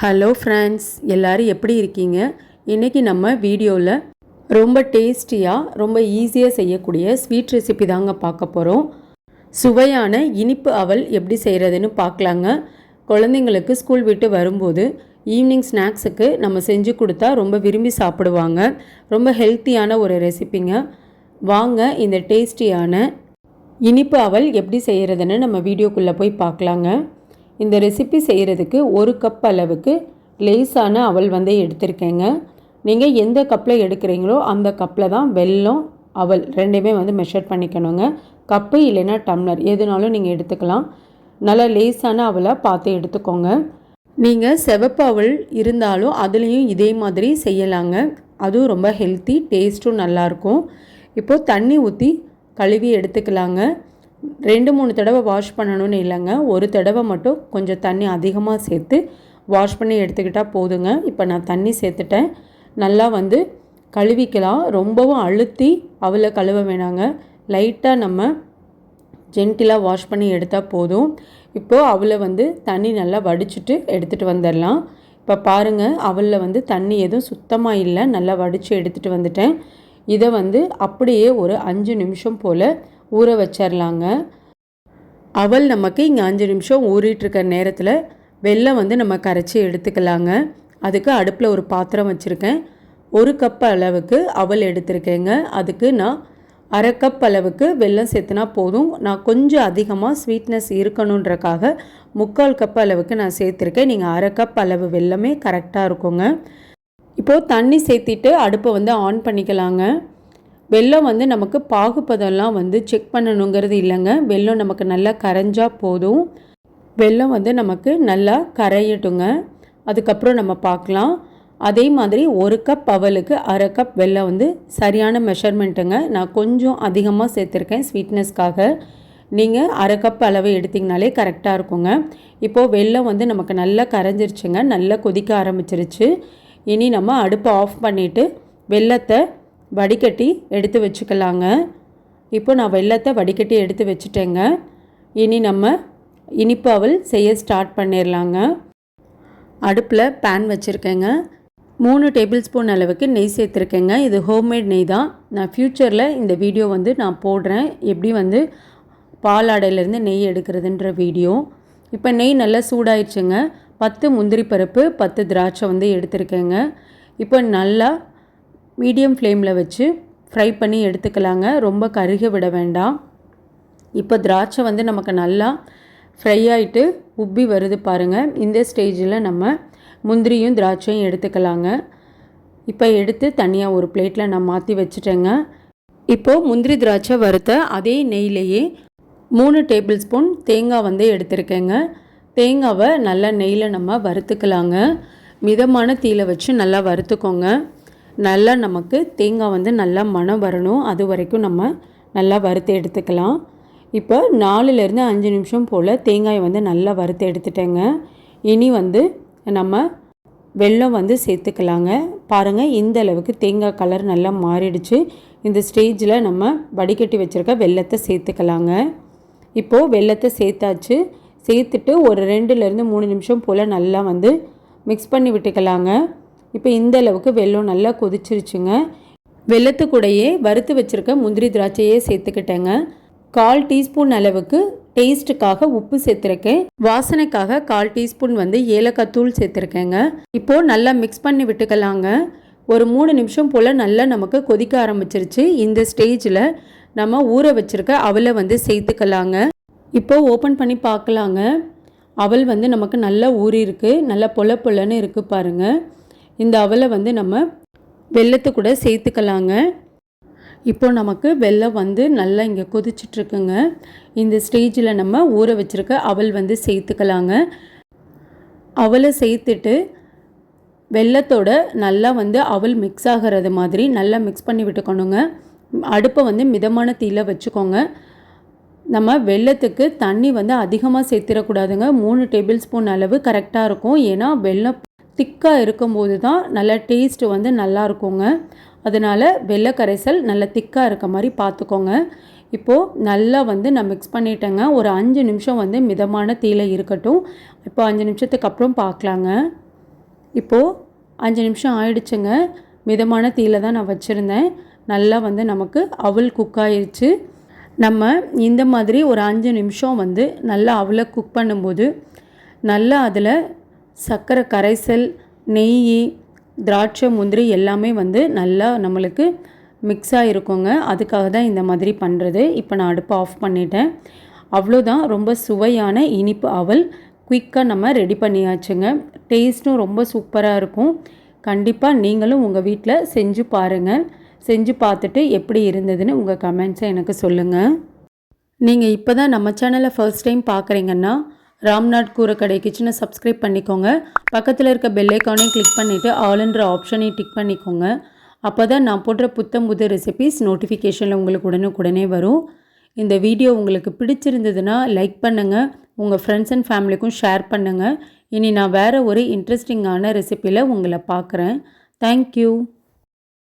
Hello friends எல்லோரும் எப்படி இருக்கீங்க? இன்றைக்கி நம்ம வீடியோவில் ரொம்ப டேஸ்டியாக ரொம்ப ஈஸியாக செய்யக்கூடிய ஸ்வீட் ரெசிபி தாங்க பார்க்க போகிறோம் சுவையான இனிப்பு அவல் எப்படி செய்கிறதுன்னு பார்க்கலாங்க. குழந்தைங்களுக்கு ஸ்கூல் விட்டு வரும்போது ஈவினிங் ஸ்நாக்ஸுக்கு நம்ம செஞ்சு கொடுத்தா ரொம்ப விரும்பி சாப்பிடுவாங்க. ரொம்ப ஹெல்த்தியான ஒரு ரெசிபிங்க வாங்க இந்த டேஸ்டியான இனிப்பு அவல் எப்படி செய்கிறதுன்னு நம்ம வீடியோக்குள்ளே போய் பார்க்கலாங்க. இந்த ரெசிபி செய்கிறதுக்கு ஒரு கப் அளவுக்கு லேசான அவல் வந்து எடுத்திருக்கேங்க. நீங்கள் எந்த கப்பில் எடுக்கிறீங்களோ அந்த கப்பில் தான் வெல்லம் அவல் ரெண்டுமே வந்து மெஷர் பண்ணிக்கணுங்க. கப்பு இல்லைன்னா டம்ளர் எதுனாலும் நீங்கள் எடுத்துக்கலாம். நல்லா லேசான அவலாக பார்த்து எடுத்துக்கோங்க. நீங்கள் சிவப்பு அவல் இருந்தாலும் அதுலேயும் இதே மாதிரி செய்யலாங்க. அதுவும் ரொம்ப ஹெல்த்தி டேஸ்ட்டும் நல்லாயிருக்கும் இப்போது தண்ணி ஊற்றி கழுவி எடுத்துக்கலாங்க. ரெண்டு மூணு தடவை வாஷ் பண்ணணும்னு இல்லைங்க. ஒரு தடவை மட்டும் கொஞ்சம் தண்ணி அதிகமாக சேர்த்து வாஷ் பண்ணி எடுத்துக்கிட்டால் போதுங்க. இப்போ நான் தண்ணி சேர்த்துட்டேன். நல்லா வந்து கழுவிக்கலாம். ரொம்பவும் அழுத்தி அவளை கழுவ வேணாங்க. லைட்டாக நம்ம ஜென்டிலாக வாஷ் பண்ணி எடுத்தால் போதும். இப்போது அவளை வந்து தண்ணி நல்லா வடிச்சிட்டு எடுத்துகிட்டு வந்துடலாம். இப்போ பாருங்கள் அவளில் வந்து தண்ணி எதுவும் சுத்தமாக இல்லை. நல்லா வடித்து எடுத்துகிட்டு வந்துட்டேன். இதை வந்து அப்படியே ஒரு அஞ்சு நிமிஷம் போல் ஊற வச்சிடலாங்க அவல் நமக்கு இங்கே அஞ்சு நிமிஷம் ஊறிட்டுருக்க நேரத்தில் வெல்லம் வந்து நம்ம கரைச்சி எடுத்துக்கலாங்க. அதுக்கு அடுப்பில் ஒரு பாத்திரம் வச்சுருக்கேன். ஒரு கப் அளவுக்கு அவல் எடுத்திருக்கேங்க. அதுக்கு நான் அரை கப் அளவுக்கு வெல்லம் சேர்த்துனா போதும். நான் கொஞ்சம் அதிகமாக ஸ்வீட்னஸ் இருக்கணுன்றக்காக முக்கால் கப் அளவுக்கு நான் சேர்த்துருக்கேன். நீங்கள் அரை கப் அளவு வெல்லமே கரெக்டாக இருக்குங்க. இப்போது தண்ணி சேர்த்திட்டு அடுப்பை வந்து ஆன் பண்ணிக்கலாங்க. வெள்ளம் வந்து நமக்கு பாகுபதம்லாம் வந்து செக் பண்ணணுங்கிறது இல்லைங்க. வெள்ளம் நமக்கு நல்லா கரைஞ்சால் போதும். வெள்ளம் வந்து நமக்கு நல்லா கரையட்டுங்க. அதுக்கப்புறம் நம்ம பார்க்கலாம். அதே மாதிரி ஒரு கப் அவலுக்கு அரை கப் வெள்ளம் வந்து சரியான மெஷர்மெண்ட்டுங்க நான் கொஞ்சம் அதிகமாக சேர்த்துருக்கேன் ஸ்வீட்னஸ்க்காக நீங்கள் அரை கப் அளவு எடுத்திங்கனாலே கரெக்டாக இருக்குங்க. இப்போது வெள்ளம் வந்து நமக்கு நல்லா கரைஞ்சிருச்சுங்க. நல்லா கொதிக்க ஆரம்பிச்சிருச்சு. இனி நம்ம அடுப்பை ஆஃப் பண்ணிவிட்டு வெள்ளத்தை வடிகட்டி எடுத்து வச்சுக்கலாங்க. இப்போ நான் வெள்ளத்தை வடிகட்டி எடுத்து வச்சுட்டேங்க. இனி நம்ம இனிப்பாவல் செய்ய ஸ்டார்ட் பண்ணிடலாங்க அடுப்பில் பேன் வச்சுருக்கேங்க. மூணு டேபிள் ஸ்பூன் அளவுக்கு நெய் சேர்த்துருக்கேங்க. இது ஹோம்மேட் நெய் தான். நான் ஃப்யூச்சரில் இந்த வீடியோ வந்து நான் போடுறேன். எப்படி வந்து பால் ஆடையிலேருந்து நெய் எடுக்கிறதுன்ற வீடியோ இப்போ நெய் நல்லா சூடாயிடுச்சுங்க. பத்து முந்திரி பருப்பு பத்து திராட்சை வந்து எடுத்திருக்கேங்க. இப்போ நல்லா மீடியம் ஃப்ளேமில் வச்சு ஃப்ரை பண்ணி எடுத்துக்கலாங்க. ரொம்ப கருக விட வேண்டாம். இப்போ திராட்சை வந்து நமக்கு நல்லா ஃப்ரை ஆகிட்டு உப்பி வருது பாருங்கள் இந்த ஸ்டேஜில் நம்ம முந்திரியும் திராட்சையும் எடுத்துக்கலாங்க. இப்போ எடுத்து தனியாக ஒரு பிளேட்டில் நான் மாற்றி வச்சுட்டேங்க. இப்போது முந்திரி திராட்சை வறுத்த அதே நெய்லேயே மூணு டேபிள் ஸ்பூன் தேங்காய் வந்து எடுத்திருக்கேங்க. தேங்காவை நல்லா நெய்யில் நம்ம வறுத்துக்கலாங்க. மிதமான தீயில் வச்சு நல்லா வறுத்துக்கோங்க. நல்லா நமக்கு தேங்காய் வந்து நல்லா மணம் வரணும். அது வரைக்கும் நம்ம நல்லா வறுத்து எடுத்துக்கலாம். இப்போ நாலுலேருந்து அஞ்சு நிமிஷம் போல் தேங்காயை வந்து நல்லா வறுத்து எடுத்துட்டேங்க. இனி வந்து நம்ம வெல்லம் வந்து சேர்த்துக்கலாங்க. பாருங்கள் இந்த அளவுக்கு தேங்காய் கலர் நல்லா மாறிடுச்சு. இந்த ஸ்டேஜில் நம்ம வடிகட்டி வச்சுருக்க வெள்ளத்தை சேர்த்துக்கலாங்க. இப்போது வெள்ளத்தை சேர்த்தாச்சு. சேர்த்துட்டு ஒரு ரெண்டுலேருந்து மூணு நிமிஷம் போல் நல்லா வந்து மிக்ஸ் பண்ணி விட்டுக்கலாங்க. இப்போ இந்த அளவுக்கு வெள்ளம் நல்லா கொதிச்சிருச்சுங்க. வெள்ளத்து வறுத்து வச்சுருக்க முந்திரி திராட்சையே சேர்த்துக்கிட்டேங்க. கால் டீஸ்பூன் அளவுக்கு டேஸ்ட்டுக்காக உப்பு சேர்த்துருக்கேன். வாசனைக்காக கால் டீஸ்பூன் வந்து ஏலக்காய் தூள் சேர்த்துருக்கேங்க. இப்போது நல்லா மிக்ஸ் பண்ணி விட்டுக்கலாங்க. ஒரு மூணு நிமிஷம் போல் நல்லா நமக்கு கொதிக்க ஆரம்பிச்சிருச்சு. இந்த ஸ்டேஜில் நம்ம ஊற வச்சுருக்க அவலை வந்து சேர்த்துக்கலாங்க. இப்போது ஓப்பன் பண்ணி பார்க்கலாங்க. அவல் வந்து நமக்கு நல்லா ஊறி இருக்குது நல்லா பொல பொலன்னு இருக்குது பாருங்கள் இந்த அவலை வந்து நம்ம வெள்ளத்தை கூட சேர்த்துக்கலாங்க. இப்போ நமக்கு வெள்ளம் வந்து நல்லா இங்கே கொதிச்சிட்ருக்குங்க. இந்த ஸ்டேஜில் நம்ம ஊற வச்சுருக்க அவல் வந்து சேர்த்துக்கலாங்க. அவலை சேர்த்துட்டு வெள்ளத்தோட நல்லா வந்து அவல் மிக்ஸ் ஆகிறது மாதிரி நல்லா மிக்ஸ் பண்ணி விட்டுக்கணுங்க. அடுப்பை வந்து மிதமான தீயில் வச்சுக்கோங்க. நம்ம வெள்ளத்துக்கு தண்ணி வந்து அதிகமாக சேர்த்திடக்கூடாதுங்க. மூணு டேபிள் ஸ்பூன் அளவு கரெக்டாக இருக்கும். ஏன்னா வெள்ளம் திக்காக இருக்கும்போது தான் நல்ல டேஸ்ட்டு வந்து நல்லா இருக்குங்க. அதனால் வெள்ளை கரைசல் நல்ல திக்காக இருக்க மாதிரி பார்த்துக்கோங்க இப்போது நல்லா வந்து நான் மிக்ஸ் பண்ணிட்டேங்க. ஒரு அஞ்சு நிமிஷம் வந்து மிதமான தீயில் இருக்கட்டும். இப்போ அஞ்சு நிமிஷத்துக்கு அப்புறம் பார்க்கலாங்க இப்போது அஞ்சு நிமிஷம் ஆயிடுச்சுங்க. மிதமான தீயில தான் நான் வச்சுருந்தேன். நல்லா வந்து நமக்கு அவல் குக் ஆயிடுச்சு நம்ம இந்த மாதிரி ஒரு அஞ்சு நிமிஷம் வந்து நல்லா அவலை குக் பண்ணும்போது நல்லா அதில் சர்க்கரை கரைசல் நெய் திராட்சை முந்திரி எல்லாமே வந்து நல்லா நம்மளுக்கு மிக்ஸ் ஆகிருக்குங்க அதுக்காக தான் இந்த மாதிரி பண்ணுறது இப்போ நான் அடுப்பை ஆஃப் பண்ணிட்டேன். அவ்வளோதான். ரொம்ப சுவையான இனிப்பு அவல். குயிக்காக நம்ம ரெடி பண்ணியாச்சுங்க. டேஸ்ட்டும் ரொம்ப சூப்பராக இருக்கும். கண்டிப்பாக நீங்களும் உங்கள் வீட்டில் செஞ்சு பாருங்கள் செஞ்சு பார்த்துட்டு எப்படி இருந்ததுன்னு உங்கள் கமெண்ட்ஸை எனக்கு சொல்லுங்கள் நீங்கள் இப்போ தான் நம்ம சேனலை ஃபர்ஸ்ட் டைம் பார்க்குறீங்கன்னா ராம்நாட் கூரக்கடை கிச்சனை சப்ஸ்கிரைப் பண்ணிக்கோங்க. பக்கத்தில் இருக்க பெல்லைக்கானையும் கிளிக் பண்ணிவிட்டு ஆல்ன்ற ஆப்ஷனையும் டிக் பண்ணிக்கோங்க. அப்போ தான் நான் போடுற புத்தம் புது ரெசிபிஸ் நோட்டிஃபிகேஷனில் உங்களுக்கு உடனுக்குடனே வரும். இந்த வீடியோ உங்களுக்கு பிடிச்சிருந்ததுன்னா லைக் பண்ணுங்கள் உங்கள் ஃப்ரெண்ட்ஸ் அண்ட் ஃபேமிலிக்கும் ஷேர் பண்ணுங்கள் இனி நான் வேறு ஒரு இன்ட்ரெஸ்டிங்கான ரெசிப்பியில் உங்களை பார்க்குறேன். தேங்க்யூ